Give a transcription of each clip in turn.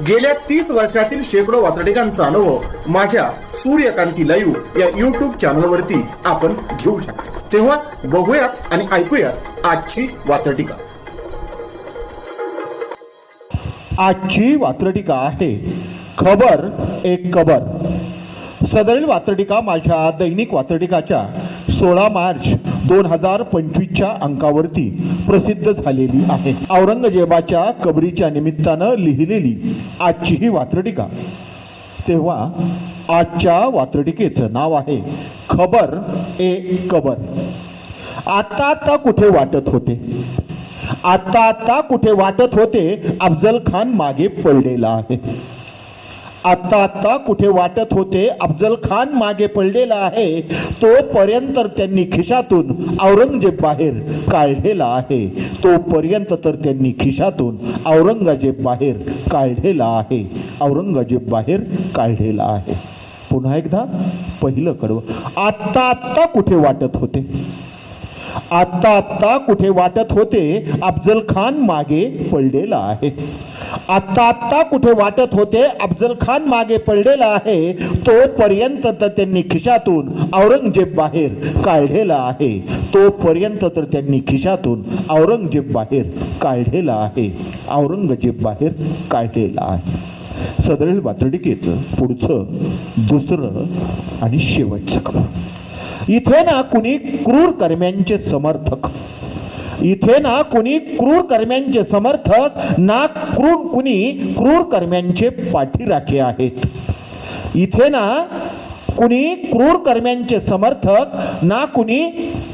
गेल्या तीस वर्षातील शेकडो वातडिकांचा अनुभव माझ्या सूर्यकांती लाईव्ह या युट्यूब चॅनलवरती आपण घेऊ शकतो. तेव्हा बघूयात आणि ऐकूयात आजची वातडिका आजची वात्रटिका आहे खबर एक कबर सदरील वात्रटिका माझ्या दैनिक वात्रटिकाच्या सोळा मार्च दोन हजार पंचवीसच्या अंकावरती प्रसिद्ध झालेली आहे. औरंगजेबाच्या कबरीच्या निमित्तानं लिहिलेली आजची ही वात्रटिका. तेव्हा आजच्या वात्रटिकेचं नाव आहे खबर ए कबर. आता आता कुठे वाटत होते? आता आता कुठे वाटत होते? अफजल खान मागे पडलेला आहे. आता आता कुठे वाटत होते अफजल खान मागे पडलेला आहे तोपर्यंत त्यांनी खिशातून औरंगजेब बाहेर काढलेला आहे. तोपर्यंत तर त्यांनी खिशातून औरंगजेब बाहेर काढलेला आहे. औरंगजेब बाहेर काढलेला आहे. पुन्हा एकदा पहिलं कडवं. आत्ता आत्ता कुठे वाटत होते? आत्ता आत्ता कुठे वाटत होते अफजल खान मागे पडलेला आहे. आत्ता आत्ता कुठे वाटत होते अफजल खान मागे पडलेला आहे तोपर्यंत तर त्यांनी खिशातून औरंगजेब बाहेर काढलेला आहे. तोपर्यंत तर त्यांनी खिशातून औरंगजेब बाहेर काढलेला आहे. औरंगजेब बाहेर काढलेला आहे. सदरील वातडिकेचं पुढचं दुसरं आणि शेवटचं खबर. इथे ना कुणी क्रूर कर्म्यांचे समर्थक इथे ना कुणी क्रूर कर्म्यांचे समर्थक ना क्रूर कुणी क्रूर कर्म्यांचे पाठीराखे आहेत. इथे ना कुणी क्रूर कर्म्यांचे समर्थक ना कुणी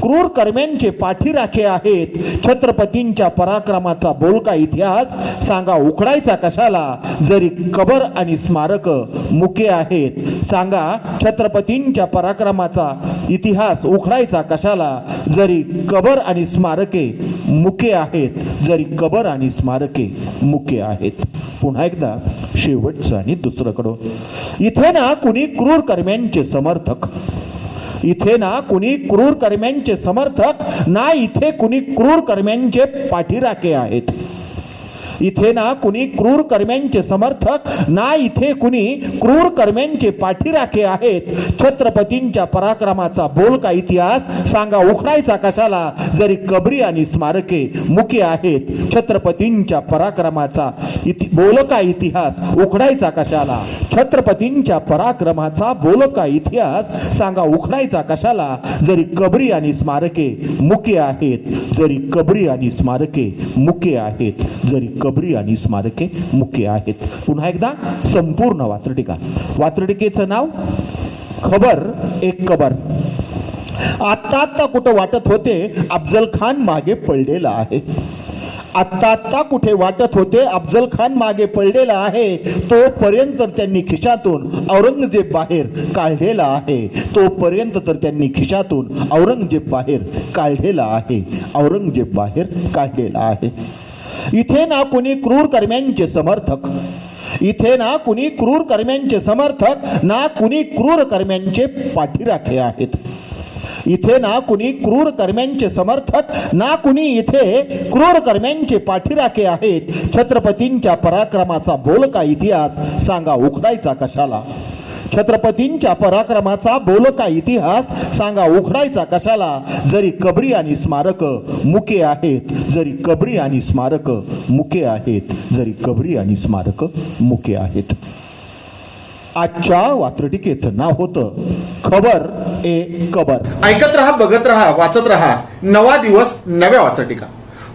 क्रूर कर्म्यांचे पाठीराखे आहेत. छत्रपतींच्या पराक्रमाचा बोलका इतिहास सांगा उकडायचा कशाला? जरी कबर आणि स्मारक मुके आहेत सांगा छत्रपतींच्या पराक्रमाचा इतिहास उखडायचा कशाला? जरी कबर आणि स्मारके मुके आहेत जरी कबर आणि स्मारके मुके आहेत. पुन्हा एकदा शेवटचं आणि दुसरं इथे ना कुणी क्रूर कर्म्यांचे समर्थक. इथे ना कुणी क्रूर कर्म्यांचे समर्थक ना इथे कुणी क्रूर कर्म्यांचे पाठीराखे आहेत. इथे ना कुणी क्रूर कर्म्यांचे समर्थक ना इथे कुणी क्रूर कर्म्यांचे पाठीराखे आहेत. छत्रपतींच्या पराक्रमाचा बोलका इतिहास सांगा उखडायचा कशाला? जरी कबरी आणि स्मारके मुके आहेत छत्रपतींच्या पराक्रमाचा इति बोलका इतिहास उखडायचा कशाला? छत्रपतींच्या पराक्रमाचा बोलका इतिहास सांगा उखडायचा कशाला? जरी कबरी आणि स्मारके मुके आहेत जरी कबरी आणि स्मारके मुके आहेत जरी कबरी आणि स्मारके मुके आहेत. पुन्हा एकदा संपूर्ण वात्रटिका. वात्रटिकेचं नाव? खबर एक कबर आत्ता आत्ता कुठं वाटत होते अफजल खान मागे पडलेला आहे. आत्ता आत्ता कुठे वाटत होते अफजल खान मागे पडलेला आहे तोपर्यंत त्यांनी खिशातून औरंगजेब बाहेर काढलेला आहे. तोपर्यंत तर त्यांनी खिशातून औरंगजेब बाहेर काढलेला आहे. औरंगजेब बाहेर काढलेला आहे. इथे ना कुणी क्रूर कर्म्यांचे समर्थक. इथे ना कुणी क्रूर कर्म्यांचे समर्थक ना कुणी क्रूर कर्म्यांचे पाठीराखे आहेत. इथे ना कुणी क्रूर कर्म्यांचे समर्थक ना कुणी इथे क्रूर कर्म्यांचे पाठीराखे आहेत. छत्रपतींच्या पराक्रमाचा बोलका इतिहास सांगा उखडायचा कशाला? छत्रपतींच्या पराक्रमाचा बोलका इतिहास सांगा उखडायचा कशाला? जरी कबरी आणि स्मारक मुके आहेत जरी कबरी आणि स्मारक मुके आहेत जरी कबरी आणि स्मारक मुके आहेत. आजच्या वात्रटिकेचं नाव होतं खबर ए कबर. ऐकत रहा बघत रहा वाचत रहा. नवा दिवस नव्या वाचटिका.